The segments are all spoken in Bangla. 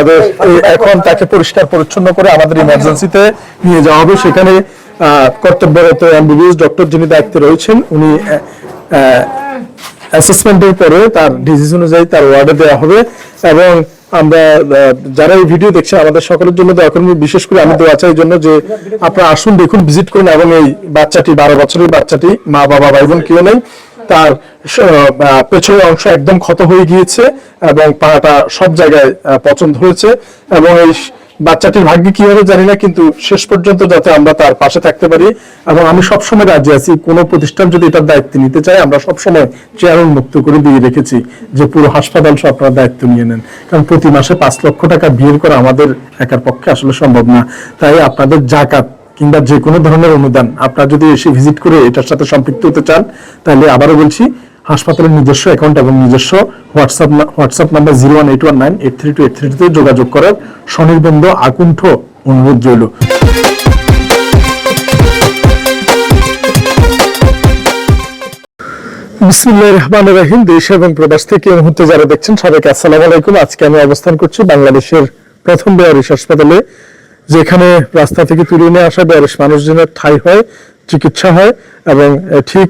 আমাদের এখন তাকে পরিষ্কার পরিচ্ছন্ন করে আমাদের ইমার্জেন্সিতে নিয়ে যাওয়া হবে। সেখানে কর্তব্যরত এমবিবিএস ডক্টর যিনি দায়িত্বে রয়েছেন উনি অ্যাসেসমেন্টের পরে তার ডিজিজ অনুযায়ী তার ওয়ার্ডে দেওয়া হবে। এবং আমরা যারা এই ভিডিও দেখছে আমাদের সকলের জন্য দয়া বিশেষ করে আমি দোয়া চাই জন্য যে আপনারা আসুন দেখুন ভিজিট করুন। এবং এই বাচ্চাটি বারো বছরের বাচ্চাটি মা বাবা ভাই বোন কেউ নেই। তার পেছনের অংশ একদম ক্ষত হয়ে গিয়েছে এবং পাটা সব জায়গায় পছন্দ হয়েছে এবং এই বাচ্চাটির ভাগ্যে কি হবে জানি না, কিন্তু শেষ পর্যন্ত যাতে আমরা তার পাশে থাকতে পারি এবং আমি সবসময় রাজি আছি, কোনো প্রতিষ্ঠান যদি এটার দায়িত্ব নিতে চায়, আমরা সবসময় চেয়ার মুক্ত করে দিয়ে রেখেছি যে পুরো হাসপাতাল সব আপনারা দায়িত্ব নিয়ে নেন। কারণ প্রতি মাসে পাঁচ লক্ষ টাকা বিয়ের করা আমাদের একার পক্ষে আসলে সম্ভব না। তাই আপনাদের জাকাত কিংবা যে কোনো ধরনের অনুদান, আপনারা যদি এসে ভিজিট করে এটার সাথে সম্পৃক্ত হতে চান, তাহলে আবারও বলছি, হাসপাতালের নিজস্ব অ্যাকাউন্ট এবং নিজস্ব WhatsApp WhatsApp number zero one eight one nine eight three two eight three টুতে যোগাযোগ করার স্বনির্বন্ধ আকুণ্ঠ অনুরোধ রইল। বিসমুল্লাহ রহমান রাহিম। দেশ এবং প্রবাস থেকে এই মুহূর্তে যারা দেখছেন সবাইকে আসসালামু আলাইকুম। আজকে আমি অবস্থান করছি বাংলাদেশের প্রথম বেয়ারিশ হাসপাতালে যেখানে রাস্তা থেকে তুলে নিয়ে আসা বেয়ারিশ মানুষজনের ঠাই হয়, চিকিৎসা হয় এবং ঠিক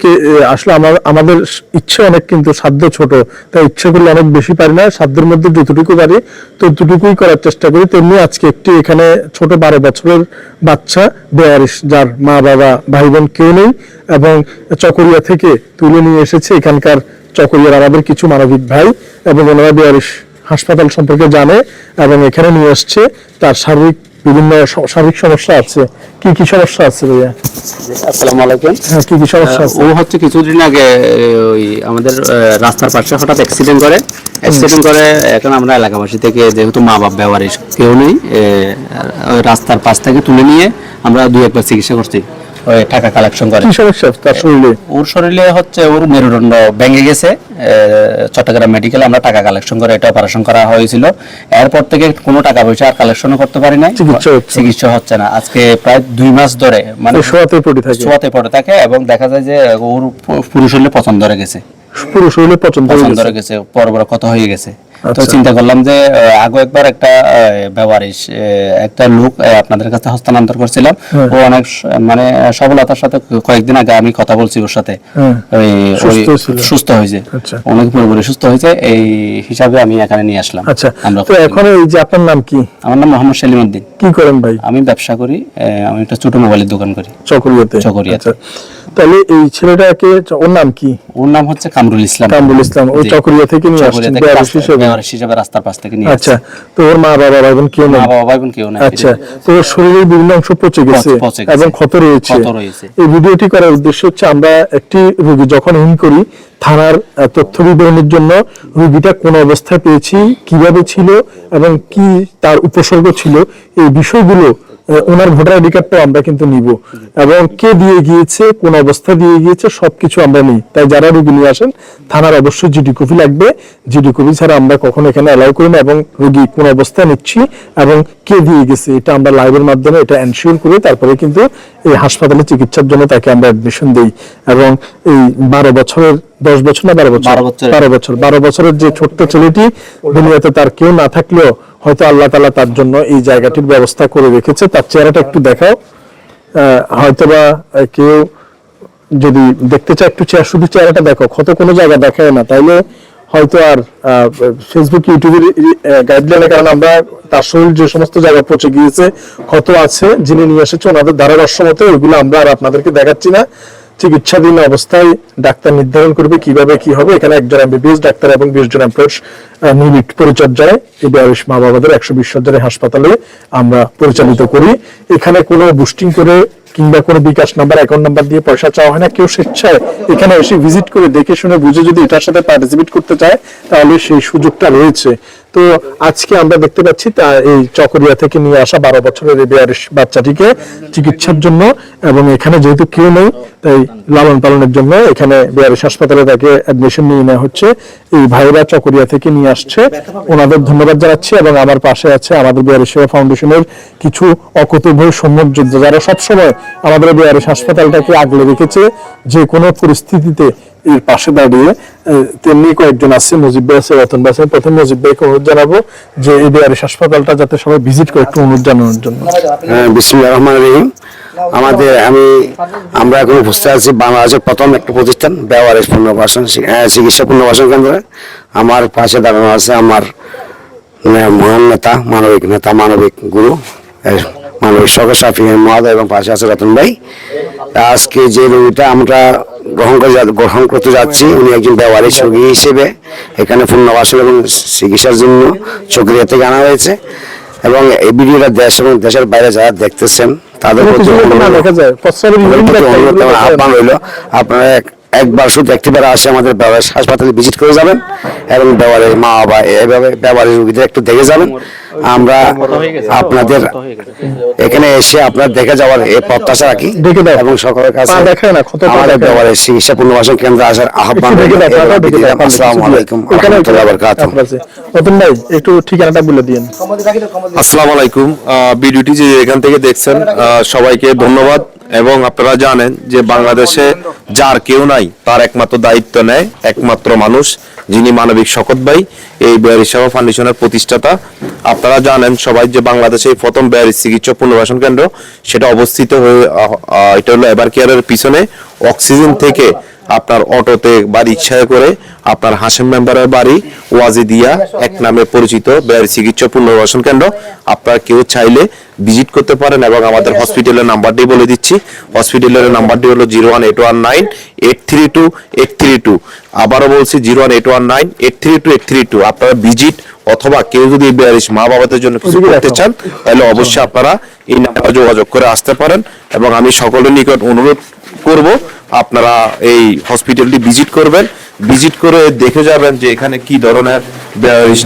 আসলে আমার, আমাদের ইচ্ছে অনেক কিন্তু সাধ্য ছোট। তাই ইচ্ছে করলে অনেক বেশি পারি না, সাধ্যের মধ্যে যতটুকু পারি ততটুকুই করার চেষ্টা করি। তেমনি আজকে একটি এখানে ছোট বারো বছরের বাচ্চা বেয়ারিশ, যার মা, বাবা ভাই বোন কেউ নেই এবং চকরিয়া থেকে তুলে নিয়ে এসেছে এখানকার চকরিয়ার আমাদের কিছু মানবিক ভাই এবং ওনারা বেয়ারিশ হাসপাতাল সম্পর্কে জানে এবং এখানে নিয়ে এসছে তার শারীরিক বিভিন্ন শারীরিক সমস্যা আছে। কি কি সমস্যা আছে ভাইয়া? আসসালামু আলাইকুম। হ্যাঁ কি কি সমস্যা আছে? ও হচ্ছে কিছুদিন আগে ওই আমাদের রাস্তার পাশে হঠাৎ অ্যাক্সিডেন্ট করে। অ্যাক্সিডেন্ট করে এখন আমরা এলাকাবাসী থেকে যেহেতু মা বাপ ব্যবহার কেউ নেই রাস্তার পাশ থেকে তুলে নিয়ে আমরা দুই একবার চিকিৎসা করছি। টাকা কালেকশন করে। কি সমস্যা? তার শরীরে ওর শরীরে হচ্ছে ওর মেরুদণ্ড ভেঙে গেছে। চট্টগ্রাম মেডিকেলে আমরা টাকা কালেকশন করে এটা অপারেশন করা হয়েছিল। এরপর থেকে কোনো টাকা পয়সা আর কালেকশনও করতে পারি নাই। চিকিৎসা হচ্ছে না। চিকিৎসা হচ্ছে না। আজকে প্রায় দুই মাস ধরে মানে শোয়াতে পড়ে থাকে। ছোঁয়াতে পড়ে থাকে এবং দেখা যায় যে ওর পু- পুরো শরীরে পছন্দ ধরে গেছে। পুরো শরীরে পছন্দ। ধরে গেছে। বড় বড় কত হয়ে গেছে। তো আচ্ছা। চিন্তা করলাম যে আগে একবার একটা ব্যবহারিস একটা লোক আপনাদের কাছে হস্তান্তর করছিলাম। হ্যাঁ। ও অনেক মানে সফলতার সাথে কয়েকদিন আগে আমি কথা বলছি ওর সাথে। হ্যাঁ। সুস্থ হয়েছে। আচ্ছা। অনেক পুরোপুরি সুস্থ হয়েছে। এই হিসাবে আমি এখানে নিয়ে আসলাম। আচ্ছা। তো এখন এই যে আপনার নাম কি? আমার নাম মোহাম্মদ সেলিম উদ্দিন। কি করেন ভাই? আমি ব্যবসা করি আমি একটা ছোট মোবাইলের দোকান করি। চকরিয়াতে। চকরিয়াতে। তাহলে এই ছেলেটাকে ওর নাম কি? ওর নাম হচ্ছে কামরুল ইসলাম। কামরুল ইসলাম ও জি। চকরিয়া থেকে নিয়ে বেয়ারিশ হিসেবে। বেয়ারিশ হিসেবে রাস্তার পাশ থেকে নিয়ে আচ্ছা তো ওর মা বাবা ভাই বোন কেউ নেই? মা বাবা ভাই বোন কেউ নাই। আচ্ছা তো ওর শরীরের বিভিন্ন অংশ পচে গেছে এবং ক্ষত রয়েছে। ক্ষত রয়েছে। এই ভিডিওটি করার উদ্দেশ্য হচ্ছে আমরা একটি রোগী যখন ইন করি থানার তথ্য বিবরণের জন্য রোগীটা কোন অবস্থায় পেয়েছি কীভাবে ছিল এবং কি তার উপসর্গ ছিল এই বিষয়গুলো ওনার ভোটার আইডি কার্ডটাও আমরা কিন্তু নিব। এবং কে দিয়ে গিয়েছে কোন অবস্থা দিয়ে গিয়েছে সবকিছু আমরা নিই। তাই যারা রোগী নিয়ে আসেন থানার অবশ্যই জিডি কপি লাগবে। জিডি কপি ছাড়া আমরা কখনো এখানে অ্যালাউ করি না এবং রোগী কোন অবস্থায় নিচ্ছি এবং কে দিয়ে গেছে এটা আমরা লাইভের মাধ্যমে এটা এনশিওর করে তারপরে কিন্তু এই হাসপাতালে চিকিৎসার জন্য তাকে আমরা অ্যাডমিশন দিই। এবং এই বারো বছরের দশ বছর না বারো বছর? বারো বারো বছর। বারো বছরের যে ছোট্ট ছেলেটি দুনিয়াতে তার কেউ না থাকলেও হয়তো আল্লাহ তালা তার জন্য এই জায়গাটির ব্যবস্থা করে রেখেছে। তার চেহারাটা একটু দেখাও। হয়তোবা কেউ যদি দেখতে চায়, একটু চেয়ার শুধু চেহারাটা দেখো, ক্ষত কোনো জায়গা দেখায় না। তাইলে হয়তো আর ফেসবুক ইউটিউবের গাইডলাইনের কারণে আমরা তার শরীর যে সমস্ত জায়গা পচে গিয়েছে, ক্ষত আছে, যিনি নিয়ে এসেছে, ওনাদের ধারারস্য মতো ওইগুলো আমরা আর আপনাদেরকে দেখাচ্ছি না। চিকিৎসাধীন অবস্থায় ডাক্তার নির্ধারণ করবে কীভাবে কি হবে। এখানে একজন এমবিবিএস ডাক্তার এবং বিশ জন এমপ্লয়ের নিবিড় পরিচর্যায় এই বয়স মা বাবাদের একশো বিশ হাজারের হাসপাতালে আমরা পরিচালিত করি। এখানে কোনো বুস্টিং করে কিংবা কোনো বিকাশ নাম্বার অ্যাকাউন্ট নাম্বার দিয়ে পয়সা চাওয়া হয় না, কেউ স্বেচ্ছায় এখানে এসে ভিজিট করে দেখে শুনে বুঝে যদি এটার সাথে পার্টিসিপেট করতে চায়, তাহলে সেই সুযোগটা রয়েছে। তো আজকে আমরা দেখতে পাচ্ছি তা এই চকরিয়া থেকে নিয়ে আসা বারো বছরের বাচ্চাটিকে চিকিৎসার জন্য এবং এখানে যেহেতু কেউ নেই, তাই লালন পালনের জন্য এখানে বেয়ারিশ হাসপাতালে তাকে অ্যাডমিশন নিয়ে নেওয়া হচ্ছে। এই ভাইরা চকরিয়া থেকে নিয়ে আসছে। ওনাদের ধন্যবাদ জানাচ্ছি এবং আমার পাশে আছে আমাদের বেয়ারিশ ফাউন্ডেশনের কিছু অকুতভয় সম্মুখ যোদ্ধা যারা সবসময় আমাদের বিআরএস হাসপাতালটাকে আগলে রেখেছে। যে কোনো পরিস্থিতিতে এর পাশে দাঁড়িয়ে তেমনি কয়েকজন আছে মুজিব ভাই আছে রতন ভাই আছে। প্রথম মুজিব ভাইকে অনুরোধ জানাব যে এই বিআরএস হাসপাতালটা যাতে সবাই ভিজিট করে একটু অনুরোধ জানানোর জন্য। হ্যাঁ, বিসমুল্লাহ রহমান রহিম। আমাদের আমি আমরা এখন উপস্থিত আছি বাংলাদেশের প্রথম একটা প্রতিষ্ঠান ব্যবহারের পুনর্বাসন চিকিৎসা পুনর্বাসন কেন্দ্রে। আমার পাশে দাঁড়ানো আছে আমার মহান নেতা মানবিক নেতা মানবিক গুরু মানবিক সকল সাফি মহোদয় এবং পাশে আছে রতন ভাই আজকে যে রোগীটা আমরা গ্রহণ করে গ্রহণ করতে যাচ্ছি উনি একজন ব্যবহারিক রোগী হিসেবে এখানে পুনর্বাসন এবং চিকিৎসার জন্য চক্রিয়া থেকে আনা হয়েছে এবং এই ভিডিওটা দেশ এবং দেশের বাইরে যারা দেখতেছেন তাদের প্রতি। আহ্বান রইল আপনারা একবার শুধু একটিবার আসে আমাদের ব্যবহার হাসপাতালে ভিজিট করে যাবেন এবং ব্যবহারের মা বাবা এভাবে ব্যবহারের রোগীদের একটু দেখে যাবেন। আমরা আপনাদের এখানে এসে আপনার দেখে যাওয়ার এই প্রত্যাশা রাখি। এবং সকলের কাছে আমাদের ব্যবহারের চিকিৎসা পুনর্বাসন কেন্দ্রে আসার আহ্বান একটু আসসালামু আলাইকুম। রতন ভাই একটু ঠিকানাটা বলে দিন আসসালামু আলাইকুম। আহ, ভিডিওটি যে এখান থেকে দেখছেন আহ, সবাইকে ধন্যবাদ। এবং আপনারা জানেন যে বাংলাদেশে যার কেউ নাই, তার একমাত্র দায়িত্ব নেয় একমাত্র মানুষ, যিনি মানবিক শকত ভাই এই বেয়ারি সেবা ফাউন্ডেশনের প্রতিষ্ঠাতা। আপনারা জানেন সবাই যে বাংলাদেশে এই প্রথম বেয়ারি চিকিৎসক পুনর্বাসন কেন্দ্র, সেটা অবস্থিত হয়ে এটা হলো এবার কেয়ারের পিছনে। অক্সিজেন থেকে আপনার অটোতে বা রিক্সায় করে আপনার হাসেম মেম্বারের বাড়ি ওয়াজিদিয়া এক নামে পরিচিত ব্যয় চিকিৎসা পুনর্বাসন কেন্দ্র। আপনারা কেউ চাইলে ভিজিট করতে পারেন এবং আমাদের হসপিটালের নাম্বারটি বলে দিচ্ছি। হসপিটালের নাম্বারটি হলো zero one eight one nine eight three two eight three two. আবারও বলছি zero one eight one nine eight three two eight three two. আপনারা ভিজিট অথবা কেউ যদি বিয়ারিশ মা বাবাদের জন্য কিছু করতে চান তাহলে অবশ্যই আপনারা এই নাম্বারে যোগাযোগ করে আসতে পারেন। এবং আমি সকলের নিকট অনুরোধ করব। আপনারা এই হসপিটালটি ভিজিট করবেন। ভিজিট করে দেখে যাবেন যে এখানে কি ধরনের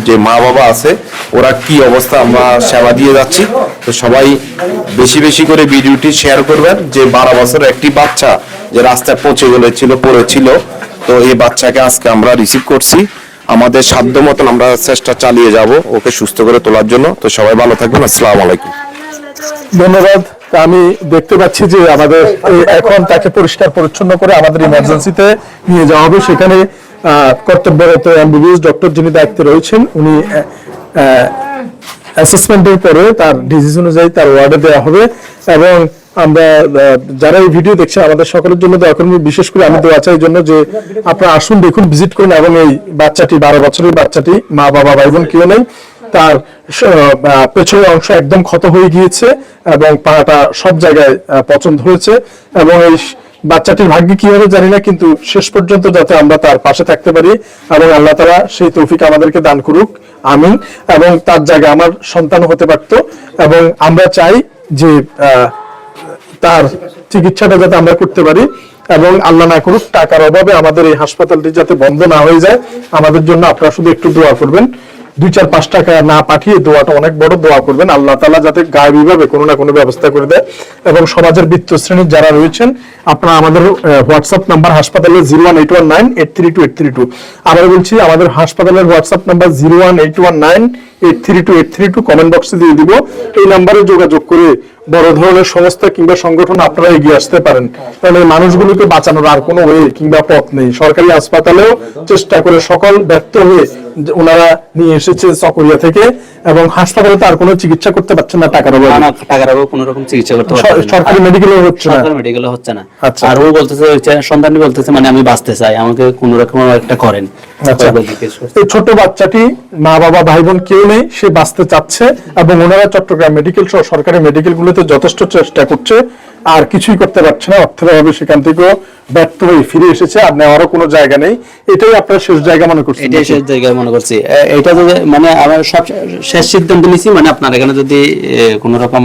যে মা বাবা আছে, ওরা কি অবস্থা আমরা সেবা দিয়ে যাচ্ছি। তো সবাই বেশি বেশি করে ভিডিওটি শেয়ার করবেন যে বারো বছরের একটি বাচ্চা যে রাস্তায় পৌঁছে গেছিল পড়েছিল, তো এই বাচ্চাকে আজকে আমরা রিসিভ করছি। আমাদের সাধ্য মতন আমরা চেষ্টা চালিয়ে যাব ওকে সুস্থ করে তোলার জন্য। তো সবাই ভালো থাকবেন। আসসালামু আলাইকুম। ধন্যবাদ। আমি দেখতে পাচ্ছি যে আমাদের এখন তাকে পরিষ্কার পরিচ্ছন্ন করে আমাদের ইমার্জেন্সিতে নিয়ে যাওয়া হবে। সেখানে কর্তব্যরত এমবিবিএস ডক্টর যিনি দায়িত্বে রয়েছেন, উনি অ্যাসেসমেন্টের পরে তার ডিজিজ অনুযায়ী তার ওয়ার্ডে দেওয়া হবে। এবং আমরা যারা এই ভিডিও দেখছে, আমাদের সকলের জন্য দয়া বিশেষ করে আমি দোয়া চাই জন্য যে আপনারা আসুন, দেখুন ভিজিট করুন। এবং এই বাচ্চাটি, বারো বছরের বাচ্চাটি, মা, বাবা ভাই বোন কেউ নেই। তার পেছনের অংশ একদম ক্ষত হয়ে গিয়েছে এবং পাটা সব জায়গায় পছন্দ হয়েছে এবং এই বাচ্চাটির ভাগ্যে কি হবে জানি না, কিন্তু শেষ পর্যন্ত যাতে আমরা তার পাশে থাকতে পারি এবং আল্লাহ তারা সেই তৌফিক আমাদেরকে দান করুক। আমিন। এবং তার জায়গায় আমার সন্তান হতে পারত এবং আমরা চাই যে তার চিকিৎসাটা যাতে আমরা করতে পারি এবং আল্লাহ না করুক, টাকার অভাবে আমাদের এই হাসপাতালটি যাতে বন্ধ না হয়ে যায়। আমাদের জন্য আপনারা শুধু একটু দোয়া করবেন। দুই চার পাঁচ টাকা না পাঠিয়ে দোয়াটা অনেক বড় দোয়া করবেন। আল্লাহ তালা যাতে গায়ে ভাবে কোনো না কোনো ব্যবস্থা করে দেয় এবং সমাজের বৃত্ত শ্রেণির যারা রয়েছেন, আপনারা আমাদের হোয়াটসঅ্যাপ নাম্বার হাসপাতালে zero one eight one nine eight three two eight three two আবার বলছি, আমাদের হাসপাতালের WhatsApp number zero one eight one nine eight three two eight three two comment বক্সে দিয়ে দিব। এই নাম্বারে যোগাযোগ করে বড় ধরনের সংস্থা কিংবা সংগঠন আপনারা এগিয়ে আসতে পারেন। কারণ এই মানুষগুলোকে বাঁচানোর আর কোনো ওয়ে কিংবা পথ নেই। সরকারি হাসপাতালেও চেষ্টা করে সকল ব্যর্থ হয়ে ওনারা নিয়ে এসেছে চকরিয়া থেকে এবং হাসপাতালে তো আর কোনো চিকিৎসা করতে পারছেন না টাকার অভাবে। টাকার অভাবে কোনো রকম চিকিৎসা করতে স- পারতেছে না। সরকারি মেডিকেলও হচ্ছে না। সরকারি মেডিকেলে হচ্ছে না। আচ্ছা। আর ও বলতেছে ওই সন্তানটি বলতেছে মানে আমি বাঁচতে চাই। আমাকে কোন রকম একটা করেন। আচ্ছা। এই ছোট বাচ্চাটি মা বাবা ভাই বোন কেউ নেই সে বাঁচতে চাচ্ছে এবং ওনারা চট্টগ্রাম মেডিকেল সহ সরকারি মেডিকেল গুলোতে যথেষ্ট চেষ্টা করছে আর কিছুই করতে পারছে না অর্থের অভাবে সেখান থেকেও ব্যর্থ হয়ে ফিরে এসেছে আর নেওয়ারও কোনো জায়গা নেই। এটাই আপনার শেষ জায়গা মনে করছি এটাই শেষ জায়গায় মনে করছি। এটা যদি মানে আমার সব শেষ সিদ্ধান্ত নিছি মানে আপনার এখানে যদি কোনো রকম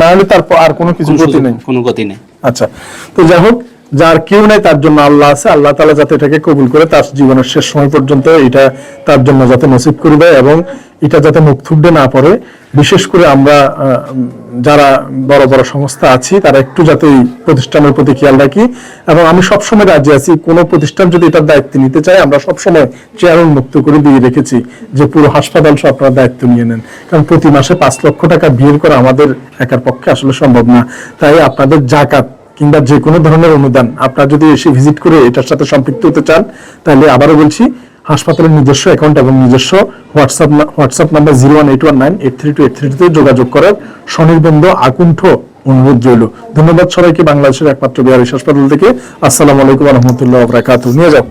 না হলে তারপর আর কোনো কিছু গতি নেই। কোনো গতি নেই। আচ্ছা তো যাই হোক যার কেউ নাই, তার জন্য আল্লাহ আছে। আল্লাহ তালা যাতে এটাকে কবুল করে তার জীবনের শেষ সময় পর্যন্ত এটা তার জন্য যাতে নসিব করে দেয় এবং এটা যাতে মুখ থুবড়ে না পড়ে। বিশেষ করে আমরা যারা বড় বড় সংস্থা আছি, তারা একটু যাতে প্রতিষ্ঠানের প্রতি খেয়াল রাখি এবং আমি সবসময় রাজি আছি, কোনো প্রতিষ্ঠান যদি এটার দায়িত্ব নিতে চায়, আমরা সবসময় চেয়ার উন্মুক্ত করে দিয়ে রেখেছি যে পুরো হাসপাতাল সব আপনারা দায়িত্ব নিয়ে নেন। কারণ প্রতি মাসে পাঁচ লক্ষ টাকা বিয়ের করা আমাদের একার পক্ষে আসলে সম্ভব না। তাই আপনাদের জাকাত কিংবা যে কোনো ধরনের অনুদান আপনারা যদি এসে ভিজিট করে এটার সাথে সম্পৃক্ত হতে চান, তাহলে আবারও বলছি, হাসপাতালের নিজস্ব অ্যাকাউন্ট এবং নিজস্ব WhatsApp WhatsApp number zero one eight one nine eight three two eight three টুতে যোগাযোগ করার স্বনির্বন্ধ আকুণ্ঠ অনুরোধ রইল। ধন্যবাদ সবাইকে, বাংলাদেশের একমাত্র বিহারি হাসপাতাল থেকে। আসসালামু আলাইকুম রহমতুল্লাহ বরাকাতু নিয়ে যাও।